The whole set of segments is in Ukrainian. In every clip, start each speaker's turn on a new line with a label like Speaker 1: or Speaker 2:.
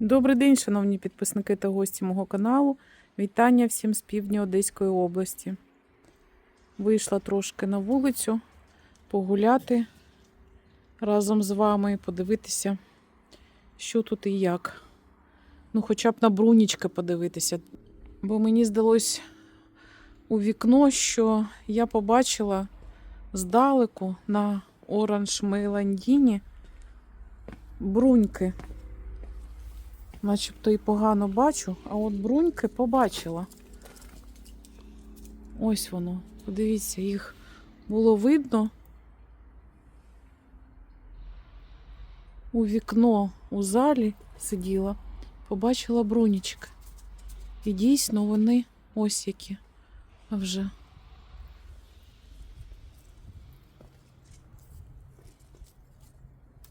Speaker 1: Добрий день, шановні підписники та гості мого каналу. Вітання всім з півдня Одеської області. Вийшла трошки на вулицю погуляти разом з вами, подивитися, що тут і як. Ну, хоча б на брунічки подивитися. Бо мені здалось у вікно, що я побачила здалеку на оранж Мейландіні бруньки. Начебто і погано бачу, а от бруньки побачила. Ось воно. Подивіться, їх було видно. У вікно у залі сиділа, побачила брунічки. І дійсно вони ось які вже.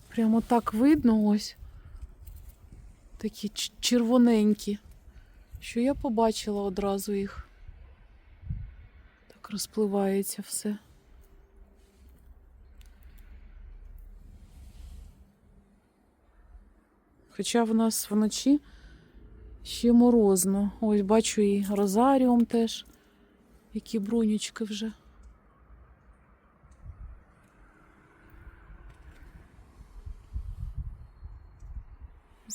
Speaker 1: Прямо так видно ось такі червоненькі, що я побачила одразу їх. Так розпливається все. Хоча в нас вночі ще морозно. Ось бачу і розаріум теж, які брунючки вже.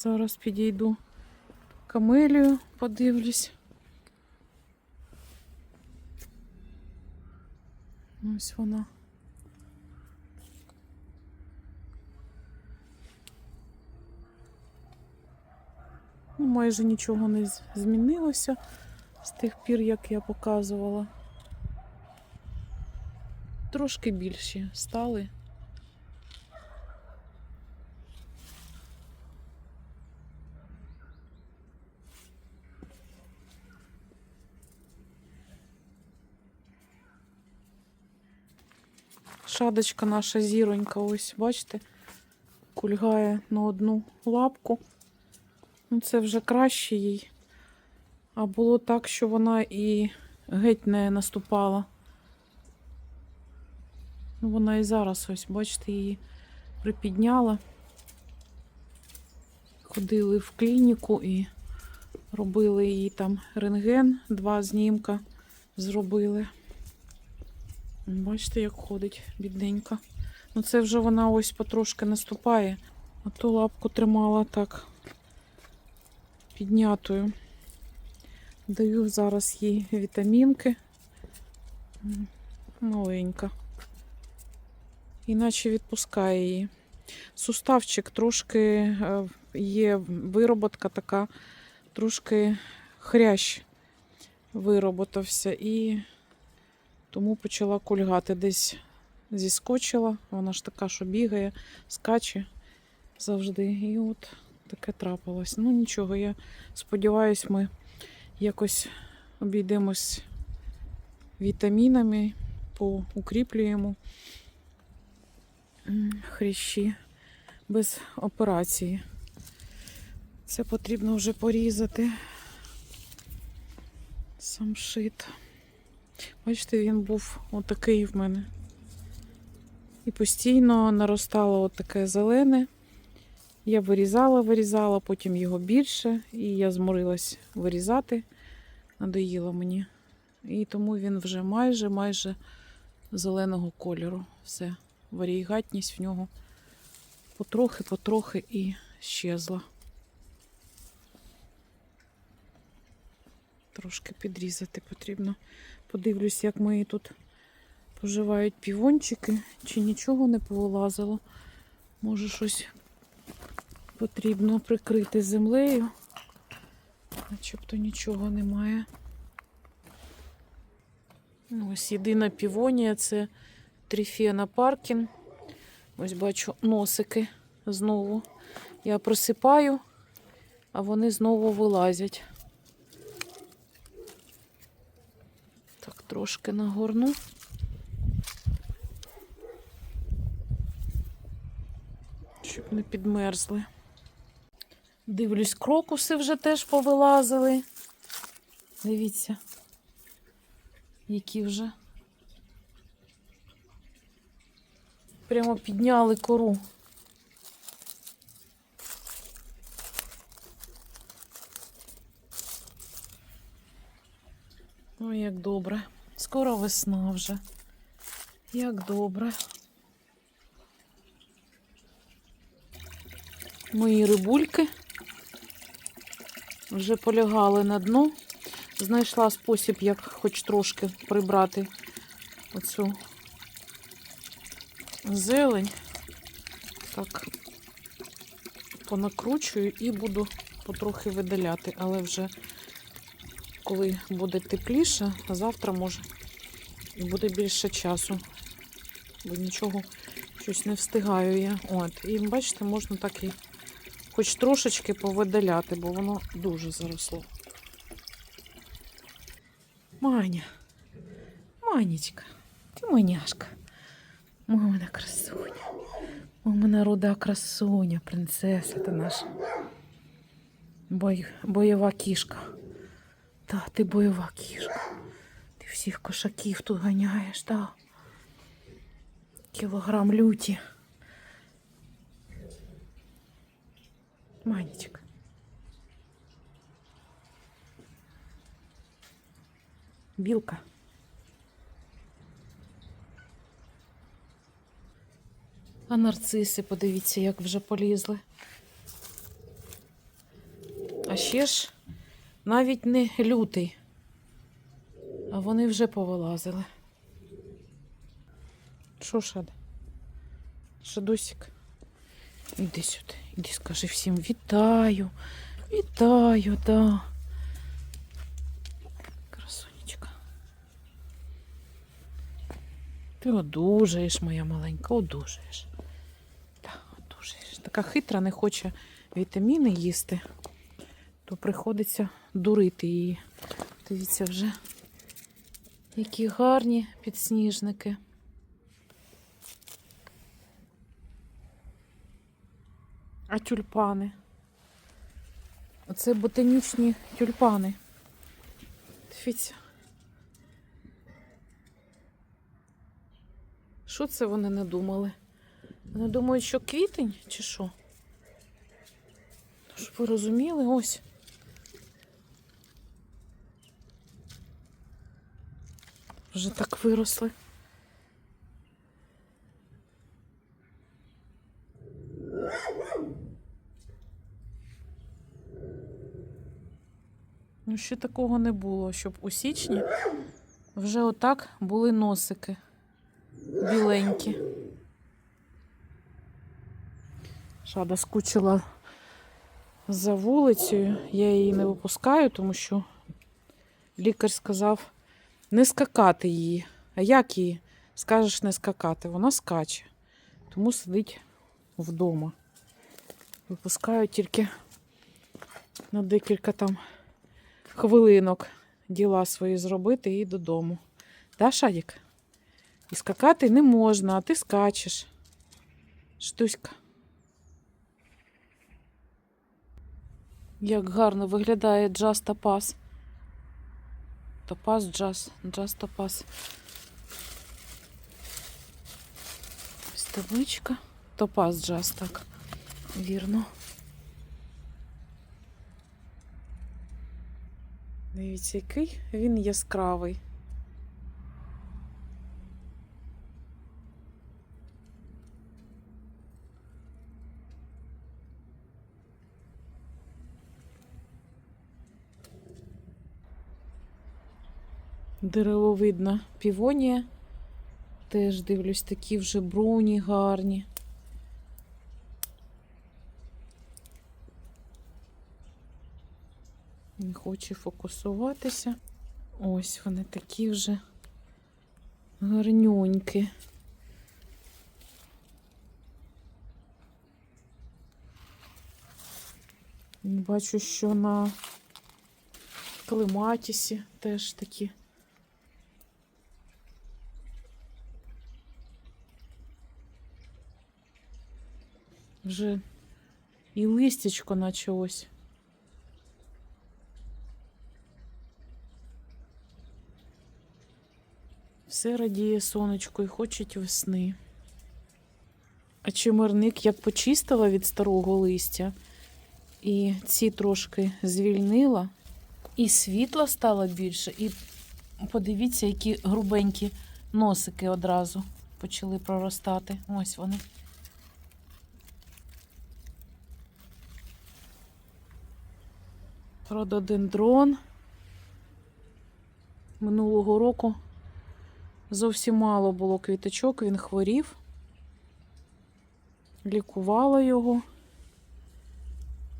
Speaker 1: Зараз підійду камелію, подивлюсь. Ось вона. Ну, майже нічого не змінилося з тих пір, як я показувала. Трошки більші стали. Шадочка наша зіронька, ось, бачите, кульгає на одну лапку. Ну, це вже краще їй. А було так, що вона і геть не наступала. Ну, вона і зараз, ось, бачите, її припідняла. Ходили в клініку і робили їй там рентген, два знімка зробили. Бачите, як ходить бідненька. Ну це вже вона ось потрошки наступає, а то лапку тримала так піднятою. Даю зараз їй вітамінки. Маленька. Іначе відпускає її. Суставчик трошки е, є вироботка така, трошки хрящ вироботався і тому почала кульгати. Десь зіскочила. Вона ж така, що бігає, скаче завжди. І от таке трапилось. Ну нічого, я сподіваюся, ми якось обійдемось вітамінами, поукріплюємо хрящі без операції. Це потрібно вже порізати. Сам шит. Бачите, він був отакий в мене. І постійно наростало отаке зелене. Я вирізала, вирізала, потім його більше, і я зморилась вирізати. Надоїло мені. І тому він вже майже майже зеленого кольору. Все, варігатність в нього потрохи-потрохи і щезла. Трошки підрізати потрібно. Подивлюсь, як мої тут поживають півончики, чи нічого не повилазило. Може, щось потрібно прикрити землею. Начебто нічого немає. Ну, Ось єдина півонія це тріфіана паркін. Ось бачу носики знову. Я просипаю, а вони знову вилазять. трошки нагорну. Щоб не підмерзли. Дивлюсь, крокуси вже теж повилазили. Дивіться, які вже прямо підняли кору. Ну, як добре. Скоро весна вже. Як добре. Мої рибульки вже полягали на дно. Знайшла спосіб, як хоч трошки прибрати оцю зелень. Так, понакручую і буду потрохи видаляти, але вже коли буде тепліше, завтра може буде більше часу. Бо нічого щось не встигаю я. От. І бачите, можна так і хоч трошечки повидаляти, бо воно дуже заросло. Маня, Манечка, ти маняшка. Мамина красуня. Мамина руда красуня, принцеса ти наша. Бой, бойова кішка. Та, ти бойова кішка. Всіх кошаків тут ганяєш, та. Кілограм люті. Манечка. Білка. А нарциси, подивіться, як вже полізли. А ще ж навіть не лютий, а вони вже повилазили. Що, Шада? Шадусик? Іди сюди, іди скажи всім вітаю, вітаю, да. Красунечка. Ти одужаєш, моя маленька, одужаєш. Так, одужаєш. Така хитра не хоче вітаміни їсти, то приходиться дурити її. Дивіться вже, які гарні підсніжники. А тюльпани? Оце ботанічні тюльпани. Дивіться. Що це вони не думали? Вони думають, що квітень чи що? Щоб ви розуміли, ось. Вже так виросли. Ну, ще такого не було, щоб у січні вже отак були носики біленькі. Шада скучила за вулицею. Я її не випускаю, тому що лікар сказав не скакати її. А як її? Скажеш не скакати? Вона скаче, тому сидить вдома. Випускаю тільки на декілька там хвилинок діла свої зробити і додому. Да, Шадік? І скакати не можна, а ти скачеш. Штуська. Як гарно виглядає джаз топаз. Топаз джаз, джаз топаз. Ось табличка. Топаз джаз, так. Вірно. Дивіться, який він яскравий. Деревовидна півонія. Теж дивлюсь, такі вже бруні гарні. Не хоче фокусуватися. Ось вони такі вже гарнюнькі. Бачу, що на клематісі теж такі. Вже і листячко наче ось. Все радіє сонечко і хочуть весни. А чимерник як почистила від старого листя, і ці трошки звільнила, і світла стало більше, і подивіться, які грубенькі носики одразу почали проростати. Ось вони. Рододендрон. Минулого року зовсім мало було квіточок, він хворів. Лікувала його,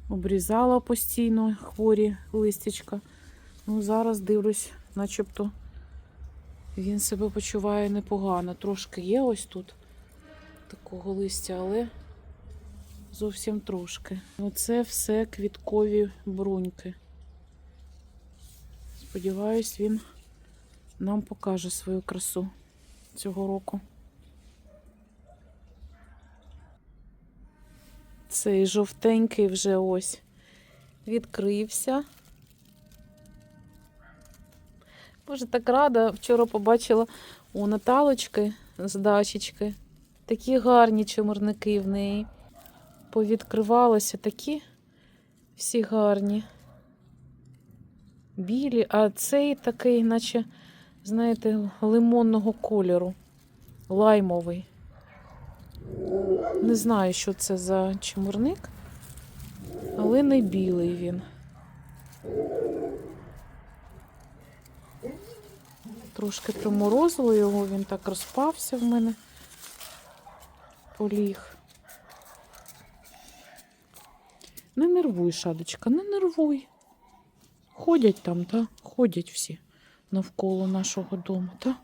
Speaker 1: обрізала постійно хворі листячка. Ну, зараз дивлюсь, начебто він себе почуває непогано. Трошки є ось тут такого листя, але зовсім трошки. Оце все квіткові бруньки. Сподіваюсь, він нам покаже свою красу цього року. Цей жовтенький вже ось відкрився. Боже, так рада. Вчора побачила у Наталочки з дачечки. Такі гарні чимурники в неї. Повідкривалися такі всі гарні. Білі, а цей такий, наче, знаєте, лимонного кольору. Лаймовий. Не знаю, що це за чимурник, але не білий він. Трошки приморозило його, він так розпався в мене. Поліг. Не нервуй, шадочка, не нервуй. Ходять там, та? Ходять всі навколо нашого дому, та?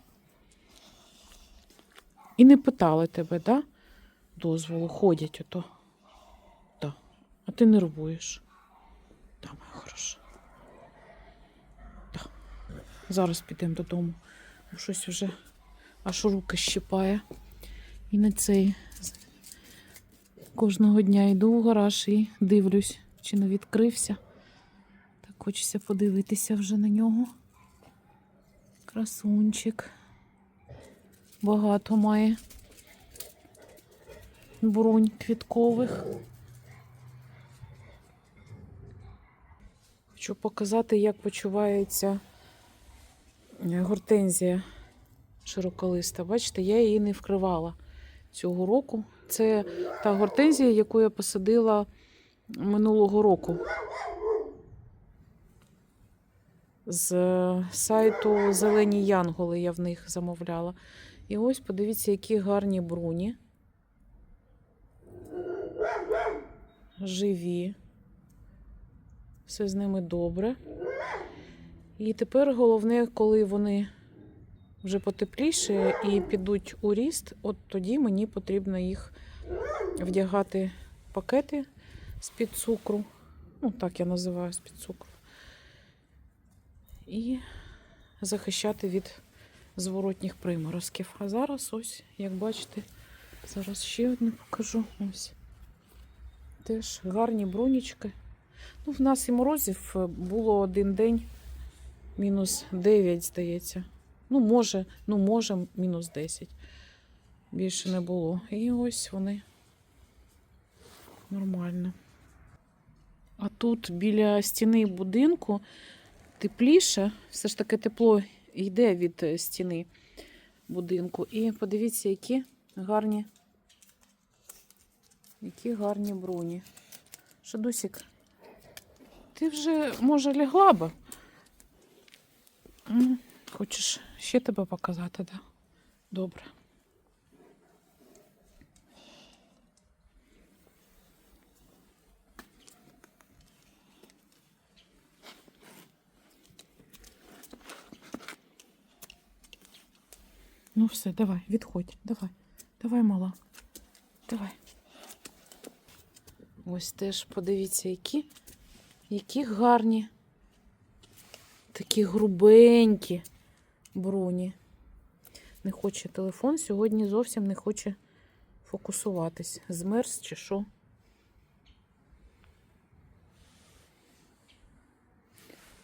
Speaker 1: І не питали тебе, да? Дозволу, ходять ото. Да. А ти нервуєш. Да, моя хороша. Да. Зараз підемо додому. Бо Щось вже аж руки щипає. І на цей кожного дня йду в гараж і дивлюсь, чи не відкрився. Хочеться подивитися вже на нього. Красунчик. Багато має брунь квіткових. Хочу показати, як почувається е, гортензія широколиста. Бачите, я її не вкривала цього року. Це та гортензія, яку я посадила минулого року. З е, сайту Зелені Янголи я в них замовляла. І ось подивіться, які гарні бруні. Живі. Все з ними добре. І тепер головне, коли вони вже потепліше і підуть у ріст, от тоді мені потрібно їх вдягати пакети з-під цукру. Ну, так я називаю з-під цукру. І захищати від зворотніх приморозків. А зараз ось, як бачите, зараз ще одне покажу. Ось. Теж гарні бронічки. Ну, в нас і морозів е, було один день мінус 9, здається. Ну, може, ну, може, мінус 10. Більше не було. І ось вони нормально. А тут біля стіни будинку тепліше, все ж таки тепло йде від е, стіни будинку. І подивіться, які гарні, які гарні бруні. Шадусік, ти вже, може, лягла би? Хочеш ще тебе показати, так? Да? Добре. Ну все, давай, відходь, давай. Давай, мала. Давай. Ось теж подивіться, які, які гарні, такі грубенькі бруні. Не хоче телефон, сьогодні зовсім не хоче фокусуватись. Змерз чи що.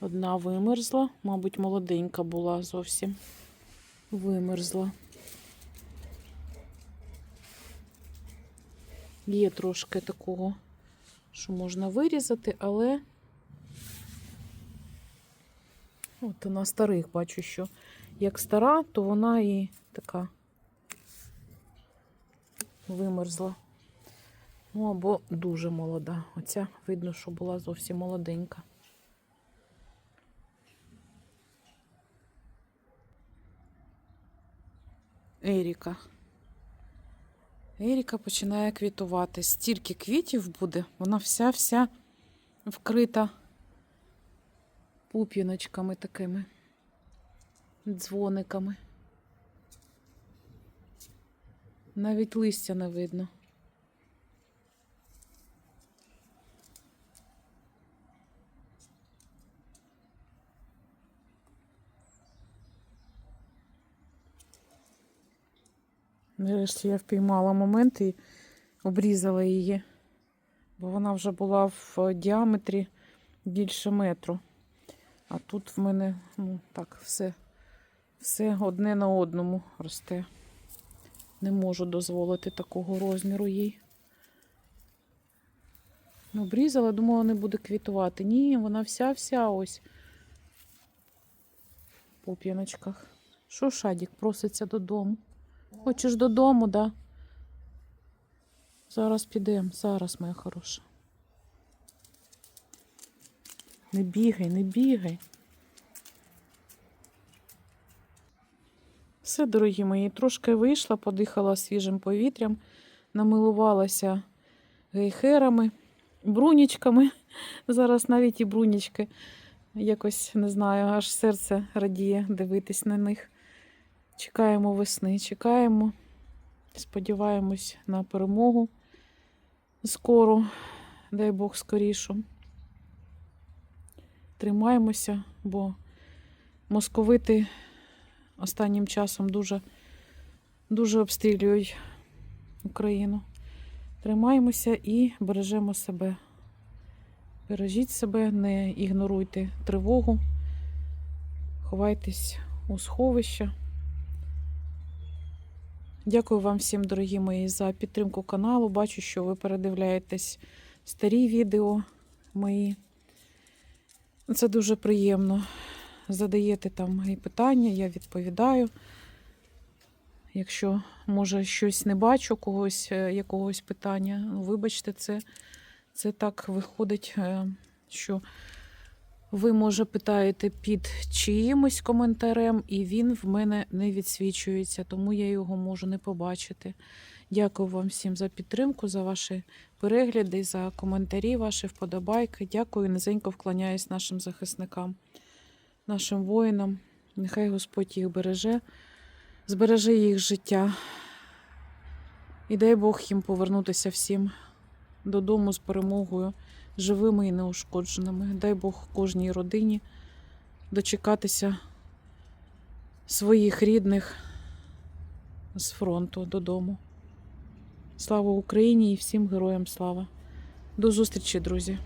Speaker 1: Одна вимерзла, мабуть, молоденька була зовсім. Вимерзла. Є трошки такого, що можна вирізати, але От на старих бачу, що як стара, то вона і така вимерзла. Ну, або дуже молода. Оця видно, що була зовсім молоденька. Еріка. Еріка починає квітувати. Стільки квітів буде, вона вся-вся вкрита пуп'яночками такими, дзвониками. Навіть листя не видно. Нарешті я впіймала момент і обрізала її, бо вона вже була в діаметрі більше метру. А тут в мене ну, так, все, все одне на одному росте. Не можу дозволити такого розміру їй. Ну, Обрізала, думала, не буде квітувати. Ні, вона вся-вся ось по п'яночках. Що Шадік проситься додому? Хочеш додому, да? Зараз підемо, зараз, моя хороша. Не бігай, не бігай. Все, дорогі мої, трошки вийшла, подихала свіжим повітрям, намилувалася гейхерами, брунічками. Зараз навіть і брунічки. Якось не знаю, аж серце радіє дивитись на них. Чекаємо весни, чекаємо. Сподіваємось на перемогу скоро, дай Бог скорішу. Тримаємося, бо московити останнім часом дуже, дуже обстрілюють Україну. Тримаємося і бережемо себе. Бережіть себе, не ігноруйте тривогу, ховайтесь у сховища. Дякую вам всім, дорогі мої, за підтримку каналу. Бачу, що ви передивляєтесь старі відео мої. Це дуже приємно. Задаєте там і питання, я відповідаю. Якщо, може, щось не бачу, когось, е, якогось питання, ну, вибачте, це, це так виходить, е, що ви, може, питаєте під чиїмось коментарем, і він в мене не відсвічується, тому я його можу не побачити. Дякую вам всім за підтримку, за ваші перегляди, за коментарі, ваші вподобайки. Дякую, низенько вклоняюсь нашим захисникам, нашим воїнам. Нехай Господь їх береже, збереже їх життя. І дай Бог їм повернутися всім додому з перемогою живими і неушкодженими. Дай Бог кожній родині дочекатися своїх рідних з фронту додому. Слава Україні і всім героям слава. До зустрічі, друзі!